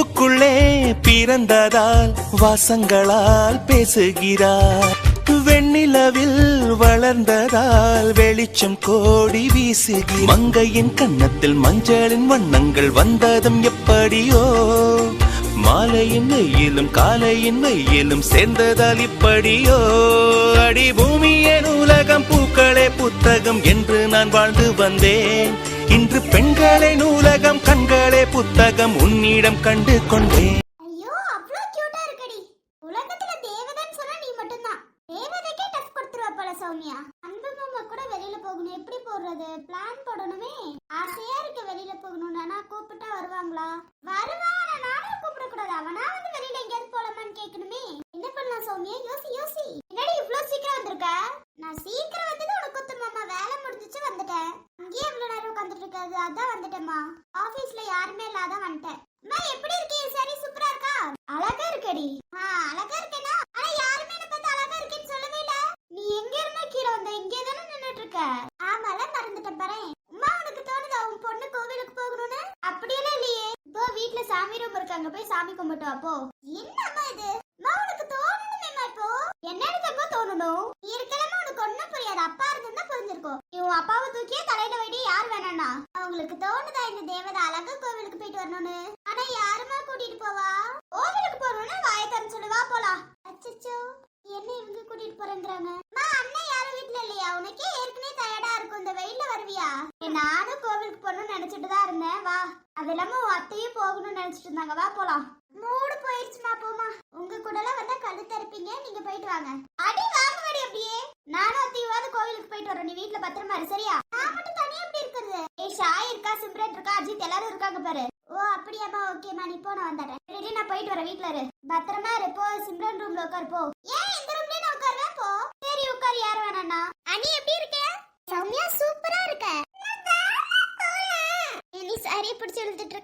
பூவுக்குள்ளே பிறந்ததால் வாசங்களால் பேசுகிறார். வெண்ணிலவில் வளர்ந்ததால் வெளிச்சம் கோடி வீசுகிறார் மங்கையின் கன்னத்தில் மஞ்சளின் வண்ணங்கள் வந்ததும் எப்படியோ. மாலையின் வெயிலும் காலையின் வெயிலும் சேர்ந்ததால் இப்படியோ. அடி பூமி நூலகம் பூக்களே புத்தகம் என்று நான் வாழ்ந்து வந்தேன். இன்று பெண்களே நூலகம் கண்களே புத்தகம் உன்னிடம் கண்டு கொண்டேன். ஐயோ அவ்வளோ தேவதைன்னு சொன்னா நீ மட்டும்தான். தேவதைக்கே டஃப் கொடுத்துருவ போல சௌமியா. அன்பு மாமா கூட வெளியில போகணும். எப்படி போடுறது? பிளான் போடணுமே. ஆசையா இருக்கு வெளியில போகணும் ஆனா கூப்பிட்டா வருவாங்களா? வருவான் ஆனா நானும் கூப்பிட கூடாது அவனா வந்து வெளியில எங்கேயாவது போலாமான்னு கேட்கணுமே. என்ன பண்ணலாம் சௌமியா? யோசி யோசி. என்னடி இவ்ளோ சீக்கிரம் வந்திருக்க? நான் சீக்கிரம் வந்தது உனக்கு குத்து மாமா வேலை முடிஞ்சிச்சு வந்துட்டேன். அங்கேயே இவ்வளவு நேரம் உட்காந்துட்டு இருக்காது. அதான் வந்துட்டேம்மா. ஆபீஸ்ல யாருமே இல்லாத வந்துட்டேன். அம்மா எப்படி இருக்கே? சரி சூப்பரா இருக்கா? அழகா இருக்கடி. ஆ அழகா இருக்கேனா? ஆனா யாருமே என்ன பார்த்து அழகா இருக்கேன்னு சொல்லவே இல்ல. நீ எங்க இருந்தா கீழே வந்த? இங்கே தானே நின்னுட்டு இருக்க? ஆமால மறந்துட்டேன் பாரு. அம்மா உனக்கு தோணுதா? உன் பொண்ணு கோவிலுக்கு போகணும்னு? அப்படியெல்லாம் இல்லையே. இப்போ வீட்டுல சாமி ரூம் இருக்கு. அங்க போய் சாமி கும்பிட்டு வாப்போ என்ன என்னம்மா இது அம்மா உனக்கு தோணணுமேம்மா இப்போ என்னன்னு தப்பா தோணணும் நீ இருக்கலமா உனக்கு ஒண்ணும் புரியாது அப்பா இருந்தா புரிஞ்சிருக்கும் நீ உன் அப்பாவை தூக்கியே தலையில வைடி யார் வேணாம்னா அவங்களுக்கு தோணுதா இந்த தேவதை அழகா கோவிலுக்கு போயிட்டு வரணும்னு ஆனா யாருமா கூட்டிட்டு போவா கோவிலுக்கு போறோம்னா வாய தரம் சொல்லு வா போலாம் அச்சச்சோ என்ன இவங்க கூட்டிட்டு போறேங்கறாங்க அம்மா அண்ணன் யாரும் வீட்ல இல்லையா உனக்கே ஏற்கனவே டயர்டா இருக்கும் இந்த வெயில்ல வருவியா ஏய், நானும் கோவிலுக்கு போகணும்னு நினைச்சிட்டு தான் இருந்தேன். வா. அது இல்லாம உன் அத்தையும் போகணும்னு நினைச்சிட்டு இருந்தாங்க. வா போலாம். மூடு போயிருச்சுமா போமா உங்க கூட எல்லாம் வந்தா கழுத்து இருப்பீங்க நீங்க போயிட்டு வாங்க. அடி வாங்க வாடி அப்படியே. நானும் அத்தையாவது கோவிலுக்கு போயிட்டு வரோம். நீ வீட்டுல பத்திரமா இரு சரியா? நான் மட்டும் தனியா எப்படி இருக்கிறது? ஏய் ஷாய் இருக்கா? சிம்ரன் இருக்கா? அஜித் எல்லாரும் இருக்காங்க பாரு. ஓ அப்படியாம்மா. ஓகேம்மா நீ போ நான் வந்துடுறேன். ரெடி நான் போயிட்டு வரேன். வீட்டுல இரு. பத்திரமா இரு போ. சிம்ரன் ரூம்ல உட்காரு போ. ஏன்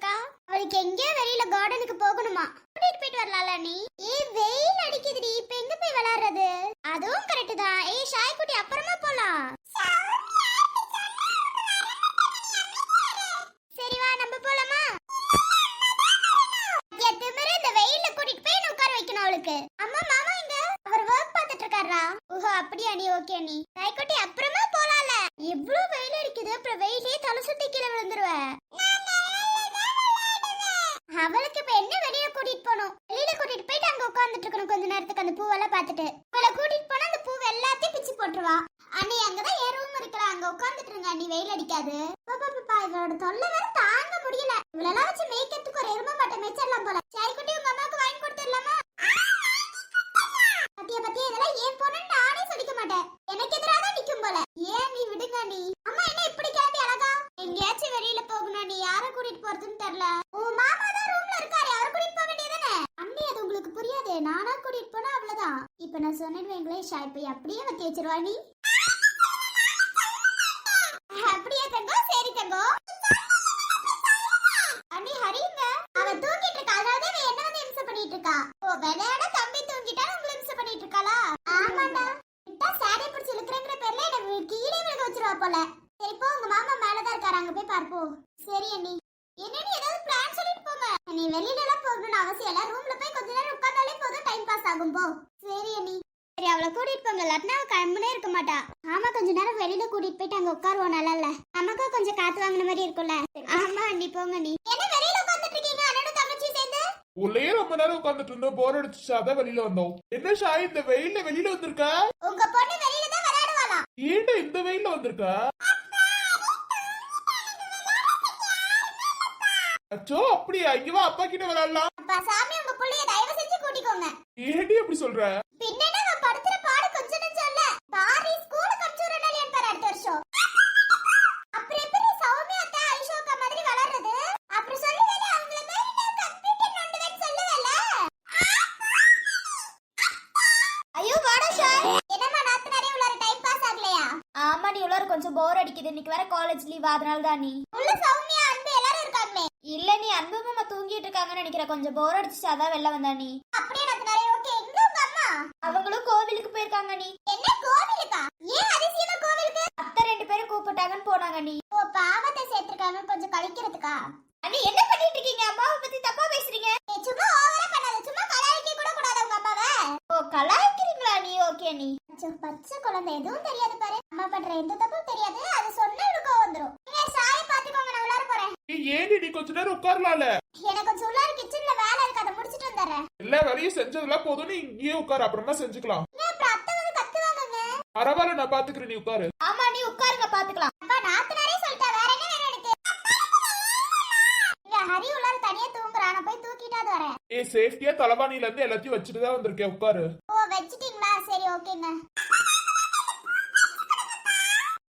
பிடிச்சு அவளுக்கு எங்கேயோ வெளியில கார்டனுக்கு போகணுமா? கூட்டிட்டு போயிட்டு வரலாம்ல நீ? ஏய் வெயில் அடிக்குதுடி. இப்ப எங்க போய் விளையாடுறது? அதுவும் கரெக்ட் தான். ஏ ஷாய் குட்டி அப்புறமா போலாம். சரி வா நம்ம போலாமா? என் இந்த வெயில்ல கூட்டிட்டு போய் உட்கார வைக்கணும் அவளுக்கு? அம்மா மாமா எங்க? அவர் ஒர்க் பார்த்துட்டு இருக்காரா ஓஹோ அப்படியா நீ? ஓகே நீ. கைக்குட்டி அப்புறமா போலாம்ல. எவ்வளவு வெயில் அடிக்குது. அப்புறம் வெயிலே தலை சுத்தி கீழே விழுந்துருவ. அவளுக்கு இப்ப என்ன வெளியில கூட்டிட்டு போனோம் வெளியில கூட்டிட்டு போயிட்டு அங்க உட்கார்ந்துட்டு இருக்கணும் கொஞ்ச நேரத்துக்கு அந்த பூவெல்லாம் பார்த்துட்டு. அவளை கூட்டிட்டு போனா அந்த பூ எல்லாத்தையும் பிச்சு போட்டுருவா. அண்ணி அங்கதான் என் ரூம் இருக்கலாம் அங்க உட்கார்ந்துட்டு இருங்க அண்ணி. வெயில் அடிக்காது. பாப்பா இவளோட தொல்லை வேற தாங்க முடியல. இவளெல்லாம் வச்சு மேய்க்கிறதுக்கு ஒரு எரும மாட்டை மேய்ச்சிடலாம் போல. சரி குட்டி உங்க அம்மாவுக்கு வாங்கி கொடுத்துடலாமா? பத்தியா பத்தியா? இதெல்லாம் ஏன் பொண்ணு நானே சொல்லிக்க மாட்டேன். எனக்கு எதிராக தான் நிக்கும் போல. ஏன் நீ விடுங்க நீ அம்மா என்ன இப்படி கிளம்பி அழகா? எங்கேயாச்சும் வெளியில போகணும் நீ யாரை கூட்டிட்டு போறதுன்னு தெரியல உன் மாமா தான் ரூம்ல இருக்காரு அவரை கூட்டிட்டு போக வேண்டியதானே அண்ணி அது உங்களுக்கு புரியாது நானா கூட்டிட்டு போனா அவ்வளவுதான் இப்ப நான் சொன்னேன் வைங்களேன் ஷாய் அப்படியே வச்சு வச்சிருவா நீ அப்படியே தங்கோ சரி தங்கோ அண்ணி ஹரிங்க அவ தூங்கிட்டு இருக்கா அதனால தான் இவ என்ன வந்து இம்சை பண்ணிட்டு இருக்கா ஓ விளையாட தம்பி தூங்கிட்டா உங்களை இம்சை பண்ணிட்டு இருக்காளா ஆமாண்டா விட்டா சாரி பிடிச்சு இழுக்கிறேங்கிற பேர்ல என்ன கீழே விழுக வச்சிருவா போல சரி போ உங்க மாமா மேலதான் இருக்காரு அங்க போய் பார்ப்போம் சரி அண்ணி என்னடி ஏதாவது பிளான் சொல்லிட்டு போங்க நீ வெளியில எல்லாம் போகணும்னு அவசியம் இல்ல ரூம்ல போய் கொஞ்ச நேரம் உட்கார்ந்தாலே போதும் டைம் பாஸ் ஆகும் போ சரி அண்ணி சரி அவளை கூட்டிட்டு போங்க இல்லாட்டினா அவ கம்முனே இருக்க மாட்டா. ஆமா கொஞ்ச நேரம் வெளியில கூட்டிட்டு போயிட்டு அங்க உட்காருவோம் நல்லா இல்ல நமக்கும் கொஞ்சம் காத்து வாங்கின மாதிரி இருக்கும்ல. ஆமா அண்ணி போங்க நீ. என்ன வெளியில உட்கார்ந்துட்டு இருக்கீங்க? தங்கச்சி சேர்ந்து? உள்ளே ரொம்ப நேரம் உட்காந்துட்டு இருந்தோம். போர் அடிச்சுச்சு. அதான் வெளியில வந்தோம். என்ன ஷாய் இந்த வெயில்ல வெளியில வந்திருக்க? உங்க பொண்ணு வெளியில தான் விளையாடுவாளாம். ஏன்டா இந்த வெயில்ல வந்திருக்க? அச்சோ அப்படியா? இங்க வா அப்பா கிட்ட விளையாடலாம். அப்பா சாமி உங்க புள்ளைய தயவு செஞ்சு கூட்டிக்கோங்க. ஏன்டி அப்படி சொல்ற? பின்னஎன்ன போர் அடிக்குது. இன்னைக்கு வர காலேஜ் லீவ் அதனால தான் நீ. உள்ள சௌமியா அன்பு எல்லாரும் இருக்காங்களே? இல்ல நீ அன்பு மாமா தூங்கிட்டு இருக்காங்கன்னு நினைக்கிறேன் கொஞ்சம் போர் அடிச்சுச்சு அதான் வெளில வந்தா நீ. அப்படியே எனக்கு நிறைய ஓகே எங்க உங்க அம்மா? அவங்களும் கோவிலுக்கு போயிருக்காங்க நீ. என்ன கோவிலுக்கா? ஏன் அதிசயமா கோவிலுக்கு? அத்தை ரெண்டு பேரும் கூப்பிட்டாங்கன்னு போனாங்க நீ. ஓ பாவத்தை சேர்த்திருக்காங்க. கொஞ்சம் கழிக்கிறதுக்கா? அண்ணி என்ன பண்ணிட்டு இருக்கீங்க? அம்மாவை பத்தி தப்பா பேசுறீங்க? சும்மா ஓவரா பண்ணாத. சும்மா கலாய்க்க கூட கூடாது உங்க அம்மாவை. ஓ கலாய்க்கிறீங்களா நீ? ஓகே நீ. பச்சை குழந்தை. எதுவும் தெரியாது பாரு. பண்ற? எந்த தப்பும் தெரியாது. அது சொன்னா இவளுக்கு கோவம் வந்துரும். நீங்க சாயை பாத்துக்கோங்க நான் உள்ளார போறேன். ஏண்டி நீ கொஞ்ச நேரம் உட்காரலாம்ல? எனக்கு கொஞ்சம் உள்ளார கிச்சன்ல வேலை இருக்கு. அதை முடிச்சிட்டு வந்துடுறேன். எல்லா வேலையும் செஞ்சதெல்லாம் போதும் நீ இங்கேயே உட்காரு. அப்புறமா செஞ்சுக்கலாம். ஏன் அப்புறம் அத்தை வந்து கத்துவாங்கங்க பரவாயில்ல நான் பாத்துக்கிறேன் நீ உட்காரு. ஆமா நீ உட்காருங்க பாத்துக்கலாம். அப்பா நாத்தனாரே சொல்லிட்டா வேற என்ன வேணும் எனக்கு? இல்ல ஹரி உள்ளார தனியா தூங்குறான் நான் போய் தூக்கிட்டாது வரேன். ஏ சேஃப்டியா தலவாணில இருந்து எல்லாத்தையும் வச்சுட்டு தான் வந்திருக்கேன். உட்காரு. ஓ வச்சிட்டீங்களா? சரி ஓகேங்க.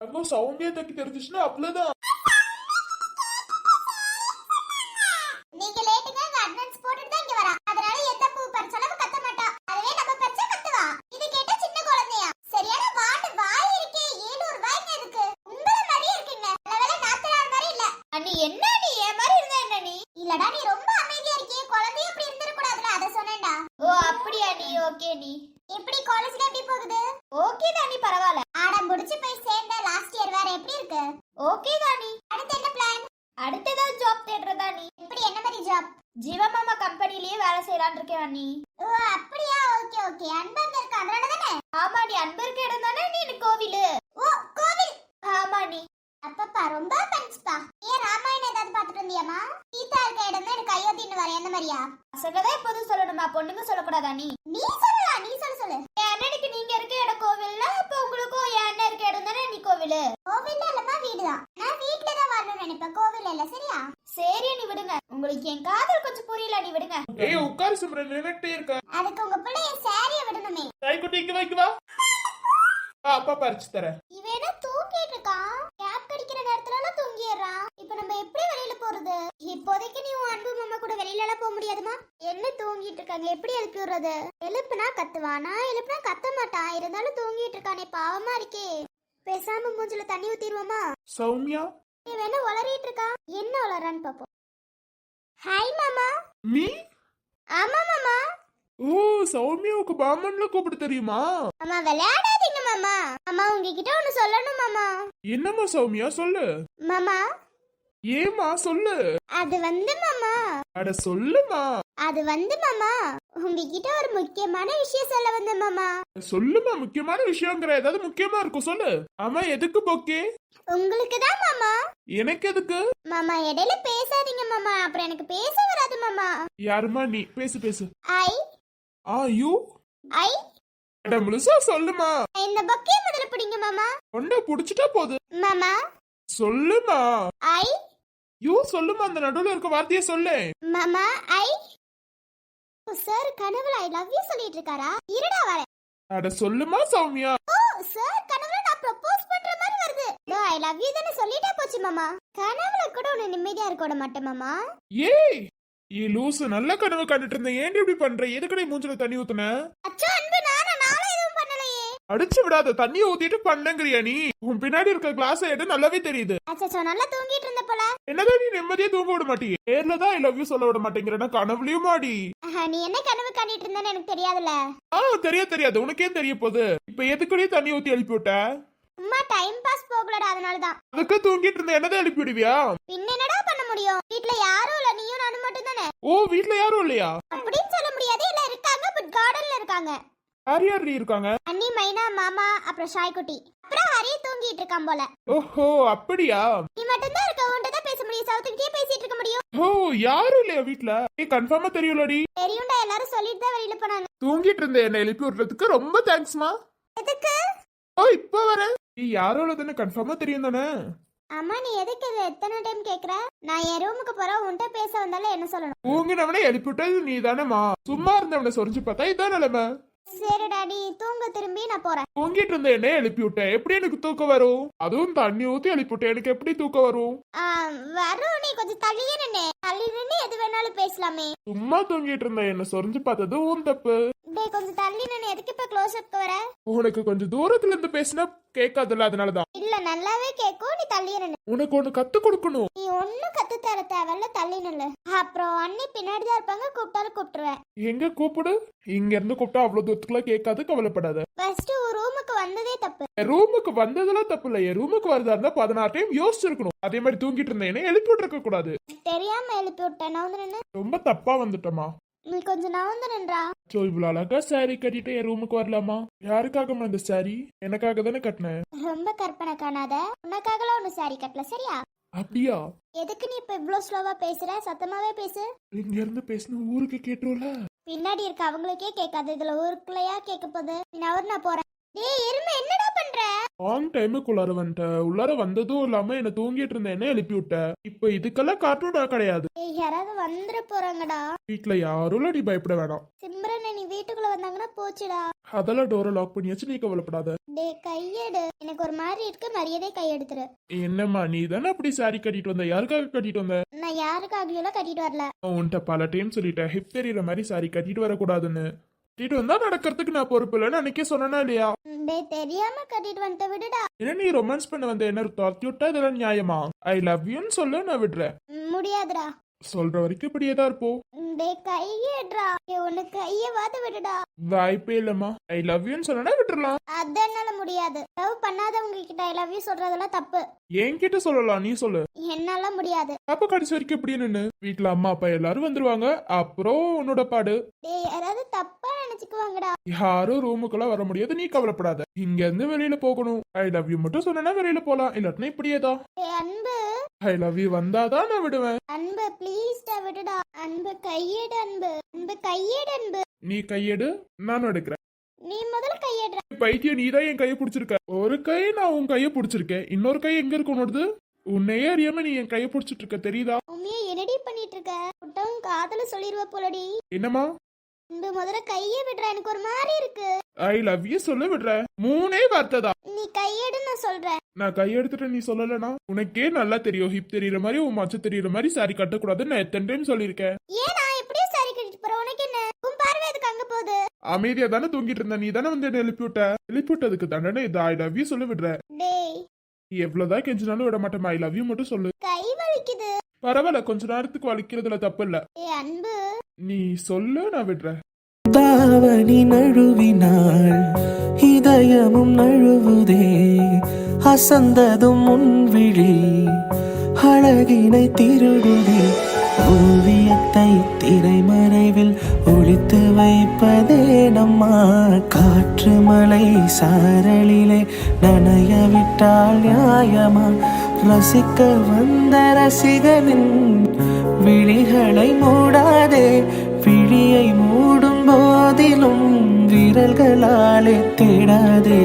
அங்க சவுண்டியா தட்டி தெரிஞ்சுச்சுன்னா அவ்வளவுதான் நீங்க லேட்டுங்க அங்க அட்வான்ஸ் போட்டுட்டு தான் இங்க வரா அதனால எந்த பூ பறிச்சாலும் கத்த மாட்டா அதுவே நம்ம பறிச்சா கத்துவா இது கேட்டா சின்ன குழந்தையா சரியான வாண்டு வாய் இருக்கே ஏழூர் வாய்ங்க இருக்கு உங்கள மாதிரியே இருக்குங்க நல்ல வேளை நாத்தனார் மாதிரி இல்ல அண்ணி என்ன நீ என் மாதிரி இருந்தா என்ன நீ இல்லடா நீ ரொம்ப அமைதியா இருக்கியே குழந்தைய இப்படி இருந்திர கூடாதுல அத சொன்னேன்டா ஓ அப்படியா நீ ஓகே நீ எப்படி காலேஜ்ல எப்படி போகுது ஓகே தான் நீ பரவாயில்ல ஆடம் முடிச்சு போய் சேர்ந்த லாஸ்ட் இயர் வேற எப்படி இருக்கு ஓகே தான் நீ அடுத்து என்ன பிளான் அடுத்ததா ஜாப் தேடுறதா நீ எப்படி என்ன மாதிரி ஜாப் ஜீவமாமா கம்பெனிலேயே வேலை செய்யலான்னு இருக்கேன் அண்ணி ஓ அப்படியா ஓகே ஓகே அன்பங்க இருக்கு அதனால தானே ஆமா நீ அன்பருக்கு இடம் தானே நீ எனக்கு கோவிலு ஓ கோவில் ஆமா நீ அப்பப்பா ரொம்ப பஞ்சுப்பா ஏன் ராமாயணம் ஏதாவது பார்த்துட்டு வந்தியாமா சீதா இருக்க இடம் தான் எனக்கு அயோத்தின்னு வரேன் அந்த தான் எப்போதும் சொல்லணுமா? பொண்ணுங்க சொல்லக்கூடாதா நீ? நீ சொல்லலாம் நீ சொல்ல சொல்லு. என் அண்ணனுக்கு நீங்க இருக்க இடம் கோவில்னா அப்ப உங்களுக்கும் என் அண்ணன் இருக்க இடம் தானே நீ கோவிலு? கோவில்ல இல்லம்மா வீடுதான். நான் வீட்ல தான் வரணும்னு நினைப்பேன். கோவில் இல்ல சரியா? சரி நீ விடுங்க. உங்களுக்கு என் காதல் கொஞ்சம் புரியல நீ விடுங்க. ஏய் உட்காரு சிம்ரன் நின்னுட்டே இருக்க. அதுக்கு உங்க பிள்ளைய சாரிய விடணுமே. கைக்குட்டி இங்க வைக்கு வா. அப்பா பறிச்சு தரேன் இவன் என்ன தூங்கிட்டு இருக்கான் கேப் கடிக்கிற நேரத்துல எல்லாம் தூங்கிடுறான் இப்ப நம்ம எப்படி வெளியில போறது இப்போதைக்கு நீ உன் அன்பு மாமா கூட வெளியில எல்லாம் போக முடியாதுமா என்ன தூங்கிட்டு இருக்காங்க எப்படி எழுப்பி விடுறது? எழுப்புனா கத்துவானா? எழுப்புனா கத்த மாட்டான் இருந்தாலும் தூங்கிட்டு இருக்கானே பாவமா இருக்கே. பேசாம மூஞ்சில தண்ணி ஊத்திடுவோமா சௌமியா? இவன் என்ன உளறிட்டு இருக்கான் என்ன உளறான்னு பாப்போம். ஹாய் மாமா. நீ? ஆமா மாமா. ஓ சௌமியாவுக்கு பாமன்ல கூப்பிட தெரியுமா? அம்மா விளையாடாதீங்க மாமா. அம்மா உங்ககிட்ட ஒண்ணு சொல்லணும் மாமா. என்னம்மா சௌமியா சொல்லு. மாமா. ஏமா சொல்லு. அது வந்து மாமா. அட சொல்லுமா அது வந்து மாமா உங்ககிட்ட ஒரு முக்கியமான விஷயம் சொல்ல வந்தேன் மாமா. சொல்லுமா முக்கியமான விஷயங்கிற ஏதாவது முக்கியமா இருக்கும் சொல்லு. ஆமா எதுக்கு பொக்கே? உங்களுக்கு தான் மாமா. எனக்கு எதுக்கு? மாமா இடையில பேசாதீங்க மாமா. அப்புறம் எனக்கு பேச வராது மாமா. யாருமா நீ? பேசு பேசு. ஐ. Ah you. ஐ. அட முழுசா சொல்லுமா இந்த பக்கே முதல்ல பிடிங்க மாமா. கொண்ட புடிச்சிட்டா போது. மாமா. சொல்லுமா ஐ. யூ சொல்லுமா அந்த நடுவுல இருக்க வார்த்தைய சொல்லு. மாமா ஐ சார் கனவுல ஐ லவ் யூ சொல்லிட்டு இருக்காரா? இருடா வரேன் அட சொல்லுமா சௌமியா. ஓ சார் கனவுல நான் ப்ரப்போஸ் பண்ற மாதிரி வருது. நோ ஐ லவ் யூ தானே சொல்லிட்டே போச்சு மாமா. கனவுல கூட உன்னை நிம்மதியா இருக்க விட மாட்டேன் மாமா. ஏய் ஏ லூசு நல்ல கனவு கண்டுட்டு இருந்தேன். ஏன்டி இப்படி பண்ற? எதுக்கடி மூஞ்சில தண்ணி ஊத்துன? அச்சோ அன்பு நானா? நானும் எதுவும் பண்ணலையே. அடிச்சு விடாத தண்ணி ஊத்திட்டு பண்ணங்கிறியா நீ? உன் பின்னாடி இருக்க கிளாஸ் எடு நல்லாவே தெரியுது. அச்சோ நல்லா தூங்கிட்டு இருந்த போல. என்னதான் நீ நிம்மதியா தூங்க விட மாட்டியே? நேர்ல தான் ஐ லவ் யூ சொல்ல விட மாட்டேங்கிறேன்னா கனவுலயும் மாடி நீ என்ன கனவு கண்டிட்டு இருந்தேன்னு எனக்கு தெரியாதுல்ல. ஆ தெரிய தெரியாது. உனக்கே தெரிய போகுது. இப்ப எதுக்குடி தண்ணி ஊத்தி எழுப்பி விட்ட? சும்மா டைம் பாஸ் போகலடா அதனால தான் அதுக்கு தூங்கிட்டு இருந்த என்னதான் எழுப்பி விடுவியா? பின்ன என்னடா பண்ண முடியும்? வீட்ல யாரும் இல்ல நீயும் நானும் மட்டும் தானே ஓ வீட்ல யாரும் இல்லையா? அப்படின்னு சொல்ல முடியாது. இல்ல இருக்காங்க பட் கார்டன்ல இருக்காங்க. யார் யார் இருக்காங்க. அண்ணி மைனா மாமா அப்புறம் ஷாய்குட்டி. அப்புறம் ஹரி தூங்கிட்டு இருக்கான் போல. ஓஹோ அப்படியா? நீ மட்டும் தான் இருக்க உன்கிட்ட தான் பேச முடியும். சவுத்துக்கிட்டே பேசிட்டு இருக்க முடியும். ஓ யாரும் இல்லையா வீட்ல? ஏ கன்ஃபார்மா தெரியும்லடி. தெரியும்டா எல்லாரும் சொல்லிட்டு தான் வெளியில போனாங்க. தூங்கிட்டு இருந்த என்ன எழுப்பி விடுறதுக்கு. ரொம்ப தேங்க்ஸ்மா எதுக்கு? ஓ இப்ப வரேன். நீ யாரும் இல்லதானே கன்ஃபார்மா தெரியும் தானே? அம்மா நீ எதுக்கு இது எத்தனை டைம் கேக்குற? நான் என் ரூமுக்கு போறேன் உன்கிட்ட பேச வந்தாலும் என்ன சொல்லணும்? தூங்கினவனை எழுப்பி விட்டது நீ தானேமா சும்மா இருந்தவனை சொரிஞ்சு பார்த்தா இதான் நிலைமை. சரிடா நீ தூங்க திரும்பி நான் போறேன். தூங்கிட்டு இருந்த என்ன எழுப்பி விட்டேன் எப்படி எனக்கு தூக்கம் வரும்? அதுவும் தண்ணி ஊத்தி எழுப்பி விட்டேன் எனக்கு எப்படி தூக்கம் வரும்? வரும். நீ கொஞ்சம் தள்ளியே நின்னு. தள்ளி நின்னு எது வேணாலும் பேசலாமே. சும்மா தூங்கிட்டு இருந்த என்ன சொரிஞ்சு பார்த்தது உன் தப்பு டேய் கொஞ்சம் தள்ளி நின்னு எதுக்கு இப்ப க்ளோஸ் அப் வர? உனக்கு கொஞ்சம் தூரத்துல இருந்து பேசினா கேட்காதுல்ல அதனாலதான். இல்ல நல்லாவே கேக்கும். நீ தள்ளியே நின்னு உனக்கு ஒண்ணு கத்து கொடுக்கணும். நீ ஒண்ணும் கத்து தர தேவையில்ல தள்ளி நில்லு. அப்புறம் அண்ணி பின்னாடி தான் இருப்பாங்க கூப்பிட்டாலும் கூப்பிட்டுருவேன். எங்க கூப்பிடு? இங்க இருந்து கூப்பிட்டா அவ்வளவு தூரத்துக்குலாம் கேட்காது கவலைப்படாத. ஃபர்ஸ்ட் ஒரு ரூமுக்கு வந்ததே தப்பு. ரூமுக்கு வந்ததெல்லாம் தப்பு இல்ல. என் ரூமுக்கு வரதா இருந்தா பதினாறு டைம் யோசிச்சிருக்கணும் அதே மாதிரி தூங்கிட்டு இருந்தேன் எழுப்பி விட்டுருக்க கூடாது. தெரியாம எழுப்பி விட்டேன். நான் வந்து நின்னு ரொம்ப தப்பா வந்துட்டமா நீ கொஞ்சம் நின்றா? சோ இவ்வளவு அழகா saree கட்டிட்டு என் ரூமுக்கு வரலாமா? யாருக்காகமா இந்த saree? எனக்காக தானே கட்டினேன் ரொம்ப கற்பனை காணாத. உனக்காகலாம் ஒண்ணு சாரி கட்டல சரியா? அப்படியா? எதுக்கு நீ இப்ப இவ்ளோ ஸ்லோவா பேசுற? சத்தமாவே பேசு. இங்க இருந்து பேசின ஊருக்கு கேட்டுருல பின்னாடி இருக்க அவங்களுக்கே கேட்காது. இதுல ஊருக்குள்ளயா கேட்க போகுது. நீ நவர் நான் போறேன் டேய் எருமை என்னடா பண்ற? ஆன் டைமுக்குள்ளார வந்துட்ட உள்ளார வந்ததும் இல்லாம என்ன தூங்கிட்டு இருந்த என்ன எழுப்பி விட்ட இப்ப இதுக்கெல்லாம் கார்ட்டூனா கிடையாது. டேய் யாராவது வந்துட போறாங்கடா. வீட்ல யாரும் நீ பயப்பட வேணாம். சிம்ரன் நீ வீட்டுக்குள்ள வந்தாங்கன்னா போச்சுடா. அதெல்லாம் டோரை லாக் பண்ணியாச்சு நீ கவலைப்படாத. டேய் கையெடு. எனக்கு ஒரு மாதிரி இருக்கு மரியாதை கையெடுத்துரு என்னம்மா நீ தானே அப்படி saree கட்டிட்டு வந்த? யாருக்காக கட்டிட்டு வந்த? நான் யாருக்காகவும் கட்டிட்டு வரல. நான் உன்கிட்ட பல டைம் சொல்லிட்டேன். ஹிப் தெரியுற மாதிரி saree கட்டிட்டு வரக்கூடாதுன்னு. கட்டிட்டு வந்தா நடக்கிறதுக்கு நான் பொறுப்பு இல்லைன்னு அன்னைக்கே சொன்னேனா இல்லையா? தெரியாம கட்டிட்டு வந்துட்ட விடுடா. என்ன நீ ரொமான்ஸ் பண்ண வந்த என்ன துரத்தி விட்டா இதெல்லாம் நியாயமா? ஐ லவ் யூன்னு சொல்ல நான் விடுறேன். முடியாதுடா. சொல்ற வரைக்கும் இப்படியே தான் இருப்போம் டேய் உனக்கு கைய வாத விடுடா. வாய்ப்பே இல்லம்மா. ஐ லவ் யூன்னு சொன்னா விட்டுறலாம். அது என்னால முடியாது. லவ் பண்ணாதவங்க கிட்ட ஐ லவ் யூ சொல்றதெல்லாம் தப்பு. என்கிட்ட சொல்லலாம் நீ சொல்லு. என்னால முடியாது. அப்ப கடைசி வரைக்கும் இப்படியே நின்னு? வீட்ல அம்மா அப்பா எல்லாரும் வந்துருவாங்க. அப்புறம் உன்னோட பாடு. டேய் யாராவது தப்பா நினைச்சுக்குவாங்கடா. யாரும் ரூமுக்குள்ள வர முடியாது. நீ கவலைப்படாத. இங்க இருந்து வெளியில போகணும். ஐ லவ் யூ மட்டும் சொன்னா வெளியில போலாம். இல்லாட்டினா இப்படியே தான். அன்பு. ஐ லவ் யூ வந்தாதான் நான் விடுவேன். அன்பு ப்ளீஸ்டா விடுடா. அன்பு கையேடு அன்பு. அன்பு கையேடு அன்பு. நீ கையெடு நானும் எடுக்கிறேன். நீ முதல்ல கையேடுற பைத்தியம் நீ தான் என் கையை பிடிச்சிருக்க. ஒரு கை நான் உன் கையை பிடிச்சிருக்கேன். இன்னொரு கை எங்க இருக்கு உன்னோடது? உன்னையே அறியாம நீ என் கையை பிடிச்சிட்டு இருக்க தெரியுதா? உண்மையை என்னடி பண்ணிட்டு இருக்க விட்டவும் காதல சொல்லிருவ போலடி. என்னம்மா? அன்பு முதல்ல கையை விடுற எனக்கு ஒரு மாதிரி இருக்கு. ஐ லவ் யூ சொல்ல விடுற. மூணே வார்த்தை தான். நீ கையேடு நான் சொல்றேன். நான் கையெடுத்துட்டு நீ சொல்லலனா உனக்கே நல்லா தெரியும். ஹிப் தெரியற மாதிரி உன் மச்ச தெரியற மாதிரி சாரி கட்டக்கூடாதுன்னு நான் எத்தனை டைம் சொல்லியிருக்கேன்? ஏன் நான் எப்படியும் சாரி கட்டிட்டு போறேன்? உனக்கு என்ன? அங்க போகுது அமைதியா தானே தூங்கிட்டு இருந்த நீ தானே வந்து என்ன எழுப்பி விட்ட எழுப்பி விட்டதுக்கு தண்டனை இது ஐ லவ் யூ சொல்ல விடுற. டேய். நீ எவ்வளவுதான் கெஞ்சினாலும் விட மாட்டேன் ஐ லவ் யூ மட்டும் சொல்லு. கை வலிக்குது. பரவாயில்ல கொஞ்ச நேரத்துக்கு வலிக்கிறதுல தப்பு இல்ல. ஏய் அன்பு. நீ சொல்லு நான் விடுறேன். தாவணி நழுவினாள் இதயமும் நழுவுதே. அசந்ததும் முன்விழி அழகினை திருடுதே. ஓவியத்தை திரைமறைவில் ஒளித்து வைப்பதே நம்மா. காற்று மலை சாரலிலே நனைய விட்டால் நியாயமா? ரசிக்க வந்த ரசிகனின் விழிகளை மூடாதே. விழியை மூடும் போதிலும் விரல்களாலே தேடாதே.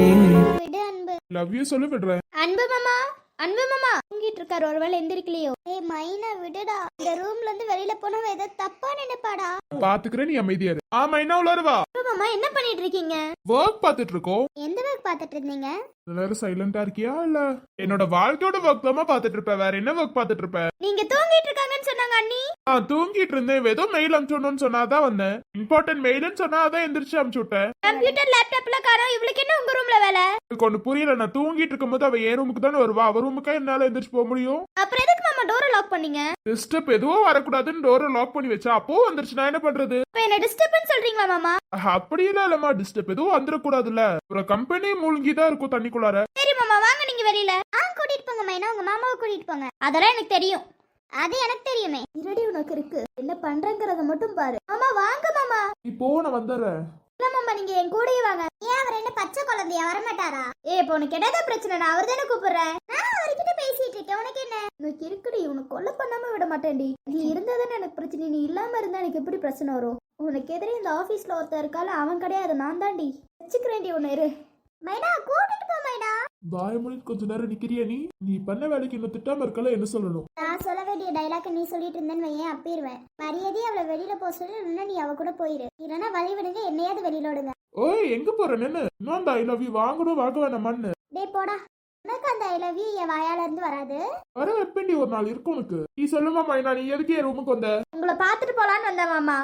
லவ் யூ சொல்லு விடுறேன். அன்பு மாமா அன்பு மாமா. தூங்கிட்டு இருக்காரு. ஒருவேளை எந்திரிக்கலையோ? ஏய் மைனா விடுடா. இந்த ரூம்ல இருந்து வெளியில போனா ஏதோ தப்பா நினைப்பாடா. பாத்துக்கிறேன் நீ அமைதியா இரு. ஆமா என்ன உள்ளாருவா அன்பு மாமா என்ன பண்ணிட்டு இருக்கீங்க? ஒர்க் பாத்துட்டு இருக்கோம். எந்த ஒர்க் பார்த்துட்டு இருந்தீங்க? எல்லாரும் சைலண்டா இருக்கியா இல்ல? என்னோட வாழ்க்கையோட ஒர்க் தான் பாத்துட்டு இருப்ப. வேற என்ன ஒர்க் பாத்துட்டு இருப்ப? நீங்க தூங்கிட்டு இருக்காங்கன்னு சொன்னாங்க அண்ணி. நான் தூங்கிட்டு இருந்தேன். ஏதோ மெயில் அனுப்பிச்சோன்னு சொன்னாதான் வந்தேன். இம்பார்ட்டன்ட் மெயில்னு சொன்னா அதான் எந்திரிச்சு அனுப்பிச்சு விட்டேன். கம்ப்யூட்டர் லேப்டாப்ல காணோம். இவளுக்கு என்ன உங்க ரூம்ல வேலை? எனக்கு ஒண்ணு புரியல. நான் தூங்கிட்டு இருக்கும்போது அவ என் ரூமுக்கு தானே வருவா. அவ ரூமுக்கா என்னால எந்திரிச்சு போக முடியும்? அப்புறம் எதுக்கு மாமா டோரை லாக் பண்ணீங்க? டிஸ்டர்ப் எதுவும் வரக்கூடாதுன்னு டோரை லாக் பண்ணி வச்சா அப்போ வந்துருச்சு. நான் என்ன பண்றது? இப்ப என்ன டிஸ்டர்பன்ஸ் சொல்றீங்களா மாமா? அஹ், அப்படியெல்லாம் இல்லம்மா. டிஸ்டர்ப் எதுவும் வந்துடக்கூடாதுல்ல அப்புறம் கம்பெனி மூழ்கி தான் இருக்கும் தண்ணிக்குள்ளார. சரி மாமா. வாங்க நீங்க வெளியில. ஆ கூட்டிட்டு போங்க மைனா. உங்க மாமாவை கூட்டிட்டு போங்க. அதெல்லாம் எனக்கு தெரியும். அது எனக்கு தெரியுமே. இரடி உனக்கு இருக்கு? என்ன பண்றேங்கறத மட்டும் பாரு. மாமா வாங்க மாமா. இப்போ நான் வந்துடுறேன் இல்ல மாமா நீங்க என் கூடயே வாங்க. ஏன் அவர் என்ன பச்சை குழந்தையா? வரமாட்டாரா? ஏ இப்போ உனக்கு என்னதான் பிரச்சனை நான் அவர் தானே கூப்பிடுறேன் நான் அவர்கிட்ட பேசிட்டு இருக்கேன். உனக்கு என்ன? உனக்கு இருக்குடி. உனக்கு கொல்ல பண்ணாம விட மாட்டேன்டி. நீ இருந்தாதானே எனக்கு பிரச்சனை. நீ இல்லாம இருந்தா எனக்கு எப்படி பிரச்சனை வரும்? உனக்கு எதிரே இந்த ஆபீஸ்ல ஒருத்தன் இருக்கால அவன் கிடையாது. நான் தாண்டி வச்சுக்கிறேன்டி உன்னை இரு. மைனா கூட்டிட்டு போ மைனா வாய மொழி கொஞ்ச நேரம் நிக்கிறியா நீ? நீ பண்ண வேலைக்கு இன்னும் திட்டாம இருக்கல என்ன சொல்லணும்? நான் சொல்ல வேண்டிய டைலாக் நீ சொல்லிட்டு இருந்தேன்னு வையேன் அப்பிடுவேன் மரியாதையை அவளை வெளியில போக சொல்லி நீ அவ கூட போயிரு. இல்லைன்னா வழி விடுங்க என்னையாவது வெளியில விடுங்க. ஓய் எங்க போற நின்னு? அந்த ஐ லவ் யூ வாங்கணும் வாங்க வேணாமான்னு டேய் போடா. உனக்கு அந்த ஐ லவ் யூ என் வாயால இருந்து வராது. வர வைப்பேண்டி ஒரு நாள் இருக்கு உனக்கு. நீ சொல்லுமா மைனா நீ எதுக்கு என் ரூமுக்கு வந்த? உங்களை பார்த்துட்டு போலான்னு வந்தேன் மாமா.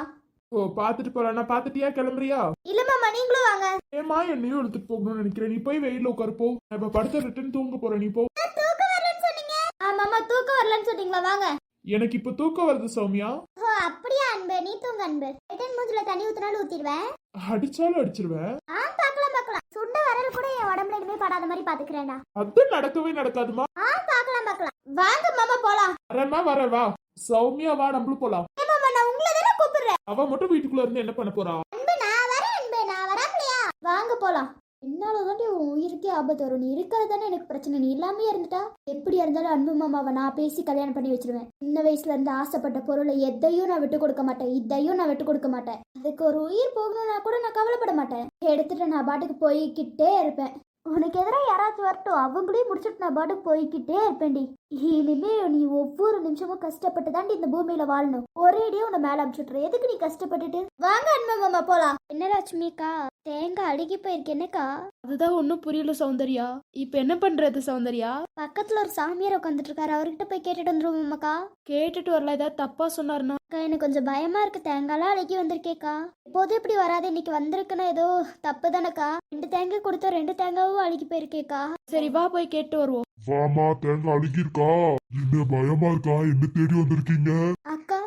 ஓ பாத்துட்டு போலாம் நான் பாத்துட்டியா கிளம்புறியா? இல்ல மாமா நீங்களும் வாங்க. ஏமா என்னையும் எடுத்துட்டு போகணும்னு நினைக்கிறேன். நீ போய் வெயில உட்காரு போ. நான் இப்ப படுத்த ரிட்டன் தூங்க போறேன் நீ போ. தூக்கம் வரலன்னு சொன்னீங்க. ஆ மாமா தூக்கம் வரலன்னு சொன்னீங்களா? வாங்க. எனக்கு இப்ப தூக்கம் வருது சௌமியா. ஓ அப்படியா அன்பு? நீ தூங்க அன்பு. ரிட்டன் மூஞ்சில தண்ணி ஊத்தினாலும் ஊத்திடுவேன். அடிச்சாலும் அடிச்சிருவேன். ஆ பார்க்கலாம் பார்க்கலாம். சுண்ட வரல் கூட என் உடம்புல எதுவுமே படாத மாதிரி பாத்துக்கிறேன்டா அது நடக்கவே நடக்காதுமா. ஆ பார்க்கலாம் பார்க்கலாம். வாங்க மாமா போலாம். வரேன்னா வர வா. சௌமியா வா நம்மளும் போலாம் ஏ மாமா நான் உங்களை தானே கூப்பிடுறேன் அவ மட்டும் வீட்டுக்குள்ள இருந்து என்ன பண்ண போறா? அன்பு நான் வரேன் அன்பு நான் வராமலையா வாங்க போலாம். என்னால தாண்டி உன் உயிருக்கே ஆபத்து வரும். நீ இருக்கிறது தானே எனக்கு பிரச்சனை. நீ இல்லாமே இருந்துட்டா? எப்படி இருந்தாலும் அன்பு மாமாவை நான் பேசி கல்யாணம் பண்ணி வச்சிருவேன். சின்ன வயசுல இருந்து ஆசைப்பட்ட பொருளை எதையும் நான் விட்டு கொடுக்க மாட்டேன். இதையும் நான் விட்டு கொடுக்க மாட்டேன். அதுக்கு ஒரு உயிர் போகணும்னா கூட நான் கவலைப்பட மாட்டேன். எடுத்துட்டு நான் பாட்டுக்கு போய்கிட்டே இருப்பேன். உனக்கு எதிராக யாராச்சும் வரட்டும். அவங்களையும் முடிச்சுட்டு நான் பாட்டு போய்கிட்டே இருப்பேன்டி. இனிமே நீ ஒவ்வொரு நிமிஷமும் கஷ்டப்பட்டு தாண்டி இந்த பூமியில வாழணும். ஒரேடியே உன்னை மேல அமிச்சுட்ற எதுக்கு நீ கஷ்டப்பட்டுட்டு? வாங்க அன்பா மாமா போலாம். என்ன லட்சுமிக்கா? தேங்காய் அழுகி போயிருக்கு என்னக்கா? அதுதான் ஒன்றும் புரியல சௌந்தர்யா. இப்போ என்ன பண்றது சௌந்தர்யா? பக்கத்துல ஒரு சாமியார் உட்காந்துட்டு இருக்காரு அவர்கிட்ட போய் கேட்டுட்டு வந்துருவோமாக்கா கேட்டுட்டு வரல ஏதாவது தப்பா சொன்னாருன்னா? அக்கா எனக்கு கொஞ்சம் பயமா இருக்கு தேங்காய்லாம் அழுகி வந்திருக்கேக்கா. எப்போதும் இப்படி வராது இன்னைக்கு வந்திருக்குன்னா ஏதோ தப்பு தானக்கா ரெண்டு தேங்காய் கொடுத்தோம் ரெண்டு தேங்காவும் அழுகி போயிருக்கேக்கா. சரி வா போய் கேட்டு வருவோம். வாமா தேங்காய் அழுகிருக்கா என்ன பயமா இருக்கா? என்ன தேடி வந்திருக்கீங்க? அக்கா.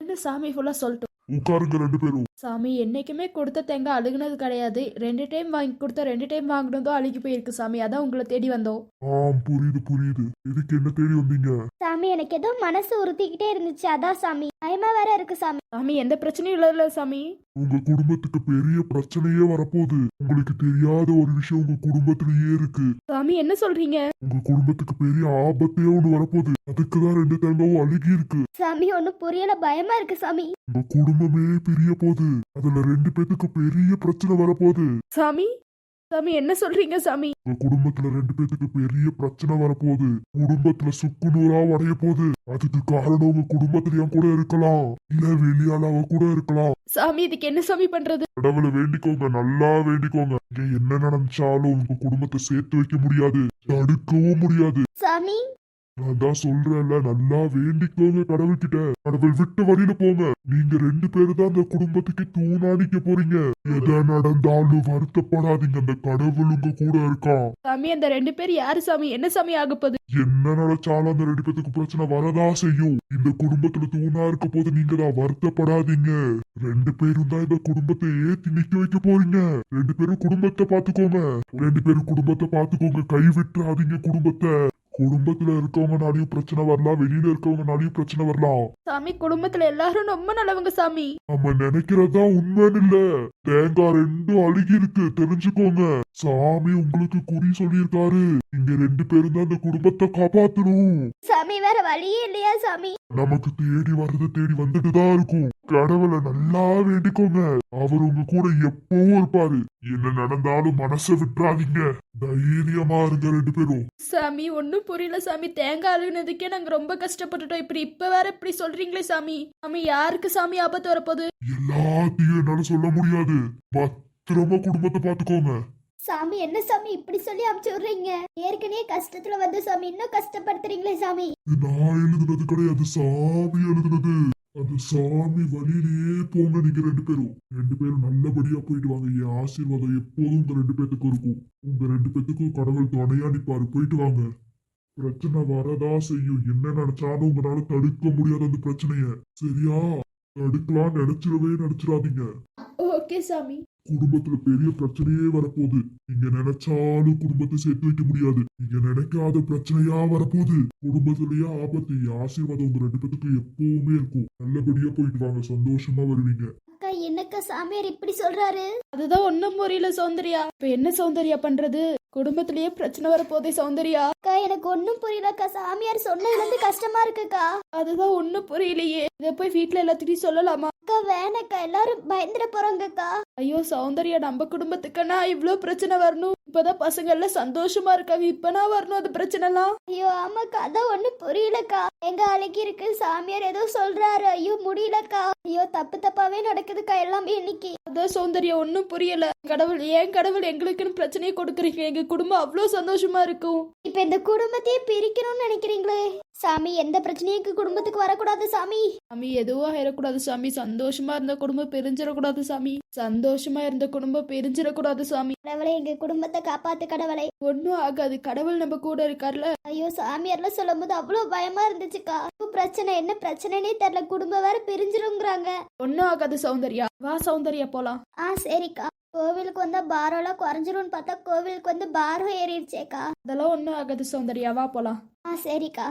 என்ன சாமி ஃபுல்லா சொல்லட்டும். உட்காருங்க ரெண்டு பேரும். சாமி என்னைக்குமே கொடுத்த தேங்காய் அழுகுனது கிடையாது. ரெண்டு டைம் வாங்கி கொடுத்த ரெண்டு டைம் வாங்கினதும் அழுகி போயிருக்கு சாமி. அதான் உங்களை தேடி வந்தோம். ஆம் புரியுது புரியுது. இதுக்கு என்ன தேடி வந்தீங்க? சாமி எனக்கு ஏதோ மனசு உறுத்திக்கிட்டே இருந்துச்சு. அதான் சாமி. பயமா வேற இருக்கு சாமி. சாமி எந்த பிரச்சனையும் இல்லைல்ல சாமி. உங்க குடும்பத்துக்கு பெரிய பிரச்சனையே வரப்போகுது. உங்களுக்கு தெரியாத ஒரு விஷயம் உங்க குடும்பத்திலேயே இருக்கு. சாமி என்ன சொல்றீங்க? உங்க குடும்பத்துக்கு பெரிய ஆபத்தே ஒண்ணு வரப்போகுது. அதுக்குதான் ரெண்டு தேங்காவும் அழுகி இருக்கு. சாமி ஒன்றும் புரியல. பயமா இருக்கு சாமி. உங்க குடும்பமே பிரிய போகுது. அதுல ரெண்டு பேத்துக்கு பெரிய பிரச்சனை வரப்போகுது. சாமி சாமி என்ன சொல்றீங்க சாமி? உங்க குடும்பத்துல ரெண்டு பேத்துக்கு பெரிய பிரச்சனை வரப்போகுது. குடும்பத்துல சுக்கு நூறா உடைய போகுது. அதுக்கு காரணம் உங்க குடும்பத்திலயும் கூட இருக்கலாம். இல்ல வெளியாளாவ கூட இருக்கலாம். சாமி இதுக்கு என்ன சாமி பண்றது? கடவுளை வேண்டிக்கோங்க நல்லா வேண்டிக்கோங்க. இங்க என்ன நடந்துச்சாலும் உங்க குடும்பத்தை சேர்த்து வைக்க முடியாது. தடுக்கவும் முடியாது. சாமி நான் தான் சொல்றேன்ல நல்லா வேண்டிக்கோங்க கடவுள்கிட்ட. கடவுள் விட்டு வழியில போங்க. நீங்க ரெண்டு பேரும் தான் அந்த குடும்பத்துக்கு தூணாடிக்க போறீங்க. எதை நடந்தாலும் வருத்தப்படாதீங்க. அந்த கடவுள் உங்க கூட இருக்கான். சாமி அந்த ரெண்டு பேர் யாரு சாமி? என்ன சாமி ஆகப்போகுது என்ன நினைச்சாலும் அந்த ரெண்டு பேத்துக்கு பிரச்சனை வரதா செய்யும். இந்த குடும்பத்துல தூணா இருக்க போது நீங்க தான் வருத்தப்படாதீங்க. ரெண்டு பேரும் தான் இந்த குடும்பத்தை ஏத்தி நிக்க வைக்க போறீங்க. ரெண்டு பேரும் குடும்பத்தை பாத்துக்கோங்க ரெண்டு பேரும் குடும்பத்தை பாத்துக்கோங்க கை விட்டுறாதீங்க குடும்பத்தை. குடும்பத்துல இருக்கவங்கனாலையும் பிரச்சனை வரலாம் வெளியில இருக்கவங்கனாலையும் பிரச்சனை வரலாம் சாமி குடும்பத்துல எல்லாரும் ரொம்ப நல்லவங்க சாமி. நம்ம நினைக்கிறதுதான் உண்மைன்னு இல்ல. தேங்காய் ரெண்டும் அழுகி இருக்கு தெரிஞ்சுக்கோங்க. சாமி உங்களுக்கு குறி சொல்லியிருக்காரு. இங்க ரெண்டு பேரும் தான் இந்த குடும்பத்தை காப்பாத்தணும். சாமி வேற வழியே இல்லையா சாமி? நமக்கு தேடி வர்றது தேடி வந்துட்டு தான் இருக்கும். கடவுளை நல்லா வேண்டிக்கோங்க. அவர் உங்க கூட எப்பவும் இருப்பாரு. என்ன நடந்தாலும் மனசை விட்டுறாதீங்க. தைரியமா இருங்க ரெண்டு பேரும். சாமி ஒன்றும் புரியல சாமி. தேங்காய் அழுகுனதுக்கே நாங்க ரொம்ப கஷ்டப்பட்டுட்டோம். இப்படி இப்ப வேற இப்படி சொல்றீங்களே சாமி. சாமி யாருக்கு சாமி ஆபத்து வரப்போகுது? எல்லாத்தையும் என்னால சொல்ல முடியாது. பத்திரமா குடும்பத்தை பாத்துக்கோங்க. சாமி என்ன சாமி இப்படி சொல்லி அமுச்சு விடுறீங்க? ஏற்கனவே கஷ்டத்துல வந்து சாமி இன்னும் கஷ்டப்படுத்துறீங்களே சாமி. இது நான் எழுதுனது கிடையாது சாமி எழுதுனது. அந்த சாமி வழியிலேயே போங்க நீங்க ரெண்டு பேரும். ரெண்டு பேரும் நல்லபடியா போயிட்டு வாங்க. என் ஆசீர்வாதம் எப்போதும் உங்க ரெண்டு பேத்துக்கும் இருக்கும். உங்க ரெண்டு பேத்துக்கும் கடவுள் துணையா நிப்பாரு. போயிட்டு வாங்க. பிரச்சனை வரதா செய்யும். என்ன நினைச்சாலும் உங்களால தடுக்க முடியாது அந்த பிரச்சனைய. சரியா? தடுக்கலாம் நினைச்சிடவே நினைச்சிடாதீங்க ஓகே சாமி. குடும்பத்துல பெரிய பிரச்சனையே வரப்போகுது. நீங்க நினைச்சாலும் குடும்பத்தை சேர்த்து வைக்க முடியாது. நீங்க நினைக்காத பிரச்சனையா வரப்போகுது. குடும்பத்திலேயே ஆபத்து ஆசீர்வாதம் உங்க ரெண்டு பேத்துக்கும் எப்பவுமே இருக்கும். நல்லபடியா போயிட்டு வாங்க சந்தோஷமா வருவீங்க. என்னக்கா சாமியார் இப்படி சொல்றாரு? அதுதான் ஒன்றும் புரியல சௌந்தர்யா. இப்ப என்ன சௌந்தர்யா பண்றது? குடும்பத்திலேயே பிரச்சனை வரப்போதே சௌந்தர்யா. அக்கா எனக்கு ஒன்றும் புரியலக்கா. சாமியார் சொன்னதுல இருந்து கஷ்டமா இருக்குக்கா. அதுதான் ஒன்றும் புரியலையே. இதை போய் வீட்ல எல்லாத்துட்டையும் சொல்லலாமா? அக்கா வேணக்கா. எல்லாரும் பயந்துட போறாங்கக்கா. ஐயோ சௌந்தர்யா நம்ம குடும்பத்துக்குன்னா இவ்ளோ பிரச்சனை வரணும். இப்பதான் பசங்க எல்லாம் சந்தோஷமா இருக்காங்க. இப்பனா வரணும் அது பிரச்சனைலாம்? ஐயோ ஆமாக்கா அதான் ஒன்றும் புரியலக்கா. எங்க அழகி இருக்கு சாமியார் ஏதோ சொல்றாரு. ஐயோ முடியலக்கா. ஐயோ தப்பு தப்பாவே நடக்குதுக்கா எல்லாமே இன்னைக்கு. அதான் சௌந்தர்யா ஒன்றும் புரியல. கடவுள் ஏன் கடவுள் எங்களுக்குன்னு பிரச்சனையை கொடுக்குறீங்க? எங்க குடும்பம் அவ்வளோ சந்தோஷமா இருக்கும். இப்ப இந்த குடும்பத்தையே பிரிக்கணும்னு நினைக்கிறீங்களே? சாமி எந்த பிரச்சனையும் எங்க குடும்பத்துக்கு வரக்கூடாது சாமி. சாமி எதுவும் ஆயிடக்கூடாது சாமி. சந்தோஷமா இருந்த குடும்பம் பிரிஞ்சிடக்கூடாது சாமி. சந்தோஷமா இருந்த குடும்பம் பிரிஞ்சிடக்கூடாது சாமி. கடவுளை எங்க குடும்பத்தை குடும்பத்தை காப்பாத்து கடவுளை. ஒன்னும் ஆகாது. கடவுள் நம்ம கூட இருக்கார்ல. ஐயோ சாமியார்லாம் சொல்லும் போது அவ்வளவு பயமா இருந்துச்சுக்கா. பிரச்சனை என்ன பிரச்சனைனே தெரியல. குடும்பம் வேற பிரிஞ்சிருங்கிறாங்க. ஒன்னும் ஆகாது சௌந்தர்யா. வா சௌந்தர்யா போலாம். ஆ சரிக்கா. கோவிலுக்கு வந்தா எல்லாம் குறைஞ்சிரும்னு பார்த்தா கோவிலுக்கு வந்து பாரம் ஏறிடுச்சேக்கா. அதெல்லாம் ஒன்னும் ஆகாது சௌந்தர்யா. வா போலாம். ஆ சரிக்கா.